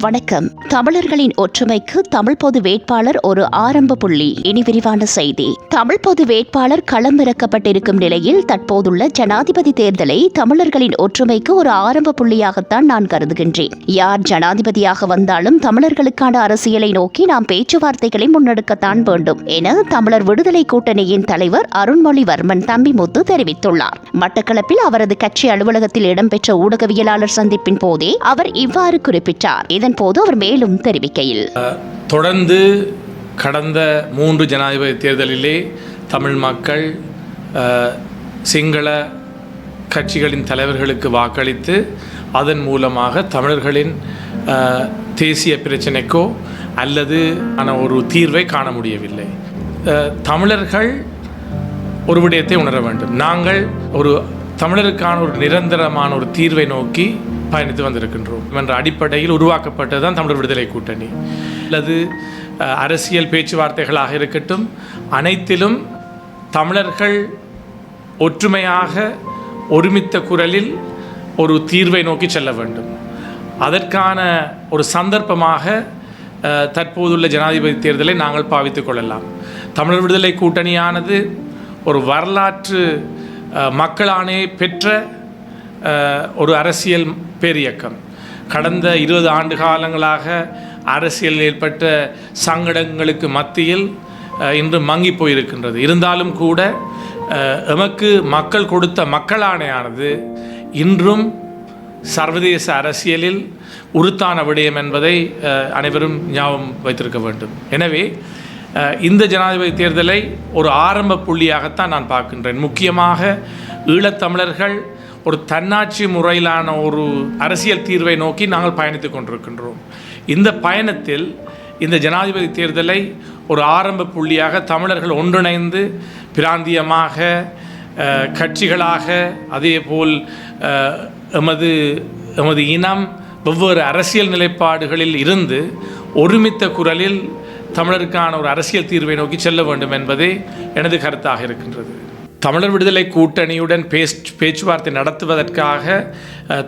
வணக்கம். தமிழர்களின் ஒற்றுமைக்கு தமிழ் பொது வேட்பாளர் ஒரு ஆரம்ப புள்ளி. இனி விரிவான செய்தி. தமிழ் பொது வேட்பாளர் களமிறக்கப்பட்டிருக்கும் நிலையில் தற்போதுள்ள ஜனாதிபதி தேர்தலை தமிழர்களின் ஒற்றுமைக்கு ஒரு ஆரம்ப புள்ளியாகத்தான் நான் கருதுகின்றேன். யார் ஜனாதிபதியாக வந்தாலும் தமிழர்களுக்கான அரசியலை நோக்கி நாம் பேச்சுவார்த்தைகளை முன்னெடுக்கத்தான் வேண்டும் என தமிழர் விடுதலை கூட்டணியின் தலைவர் அருண்மொழிவர்மன் தம்பிமுத்து தெரிவித்துள்ளார். மட்டக்களப்பில் அவரது கட்சி அலுவலகத்தில் இடம்பெற்ற ஊடகவியலாளர் சந்திப்பின் போதே அவர் இவ்வாறு குறிப்பிட்டார். இதன்போது அவர் மேலும் தெரிவிக்கையில். தொடர்ந்து கடந்த மூன்று ஜனாதிபதி தேர்தலிலே தமிழ் மக்கள் சிங்கள கட்சிகளின் தலைவர்களுக்கு வாக்களித்து அதன் மூலமாக தமிழர்களின் தேசிய பிரச்சினைக்கோ அல்லது ஆன ஒரு தீர்வை காண முடியவில்லை. தமிழர்கள் ஒரு விடயத்தை உணர வேண்டும். நாங்கள் ஒரு தமிழருக்கான ஒரு நிரந்தரமான ஒரு தீர்வை நோக்கி பயணித்து வந்திருக்கின்றோம். என்ற அடிப்படையில் உருவாக்கப்பட்டது தான் தமிழர் விடுதலை கூட்டணி. அல்லது அரசியல் பேச்சுவார்த்தைகளாக இருக்கட்டும் அனைத்திலும் தமிழர்கள் ஒற்றுமையாக ஒருமித்த குரலில் ஒரு தீர்வை நோக்கி செல்ல வேண்டும். அதற்கான ஒரு சந்தர்ப்பமாக தற்போதுள்ள ஜனாதிபதி தேர்தலை நாங்கள் பாவித்துக் கொள்ளலாம். தமிழர் விடுதலை கூட்டணியானது ஒரு வரலாற்று மக்களானே பெற்ற ஒரு அரசியல் பேரியக்கம். கடந்த இருபது ஆண்டு காலங்களாக அரசியல் ஏற்பட்ட சங்கடங்களுக்கு மத்தியில் இன்று மங்கி போயிருக்கின்றது. இருந்தாலும் கூட எமக்கு மக்கள் கொடுத்த மக்களாணையானது இன்றும் சர்வதேச அரசியலில் உருத்தான விடயம் என்பதை அனைவரும் ஞாபகம் வைத்திருக்க வேண்டும். எனவே இந்த ஜனாதிபதி தேர்தலை ஒரு ஆரம்ப புள்ளியாகத்தான் நான் பார்க்கின்றேன். முக்கியமாக ஈழத்தமிழர்கள் ஒரு தன்னாட்சி முறையிலான ஒரு அரசியல் தீர்வை நோக்கி நாங்கள் பயணித்துக் கொண்டிருக்கின்றோம். இந்த பயணத்தில் இந்த ஜனாதிபதி தேர்தலை ஒரு ஆரம்ப புள்ளியாக தமிழர்கள் ஒன்றிணைந்து பிராந்தியமாக கட்சிகளாக அதேபோல் போல் எமது எமது இனம் வெவ்வேறு அரசியல் நிலைப்பாடுகளில் இருந்து ஒருமித்த குரலில் தமிழருக்கான ஒரு அரசியல் தீர்வை நோக்கி செல்ல வேண்டும் என்பதே எனது கருத்தாக இருக்கின்றது. தமிழர் விடுதலை கூட்டணியுடன் பேச் பேச்சுவார்த்தை நடத்துவதற்காக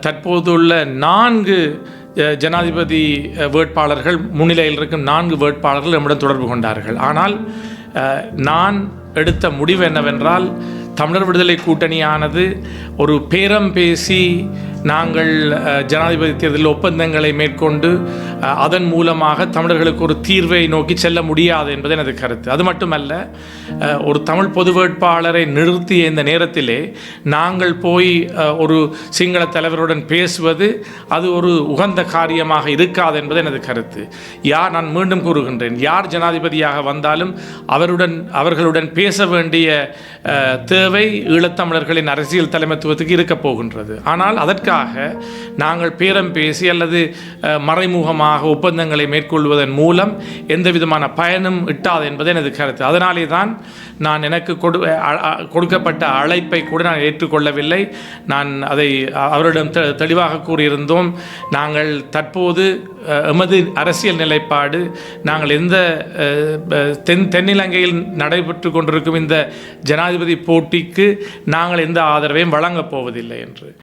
தற்போதுள்ள நான்கு ஜனாதிபதி வேட்பாளர்கள் முன்னிலையில் இருக்கும் நான்கு வேட்பாளர்கள் நம்முடன் தொடர்பு கொண்டார்கள். ஆனால் நான் எடுத்த முடிவு என்னவென்றால் தமிழர் விடுதலை கூட்டணியானது ஒரு பேரம் பேசி நாங்கள் ஜனாதிபதி தேர்தலில் ஒப்பந்தங்களை மேற்கொண்டு அதன் மூலமாக தமிழர்களுக்கு ஒரு தீர்வை நோக்கி செல்ல முடியாது என்பது எனது கருத்து. அது மட்டுமல்ல ஒரு தமிழ் பொது வேட்பாளரை நிறுத்திய இந்த நேரத்திலே நாங்கள் போய் ஒரு சிங்கள தலைவருடன் பேசுவது அது ஒரு உகந்த காரியமாக இருக்காது என்பது எனது கருத்து. யார் நான் மீண்டும் கூறுகின்றேன். யார் ஜனாதிபதியாக வந்தாலும் அவருடன் அவர்களுடன் பேச வேண்டிய தேவை ஈழத்தமிழர்களின் அரசியல் தலைமைத்துவத்துக்கு இருக்கப் போகின்றது. ஆனால் அதற்காக நாங்கள் பேரம் பேசி அல்லது மறைமுகமாக ஒப்பந்தங்களை மேற்கொள்வதன் மூலம் எந்த விதமான பயனும் இட்டாது என்பது எனது கருத்து. அதனாலே தான் நான் எனக்கு கொடு கொடுக்கப்பட்ட அழைப்பை கூட நான் ஏற்றுக்கொள்ளவில்லை. நான் அதை அவரிடம் தெ தெளிவாக கூறியிருந்தோம். நாங்கள் தற்போது எமது அரசியல் நிலைப்பாடு நாங்கள் எந்த தென் தென்னிலங்கையில் நடைபெற்று கொண்டிருக்கும் இந்த ஜனாதிபதி போட்டிக்கு நாங்கள் எந்த ஆதரவையும் வழங்கப் போவதில்லை என்று.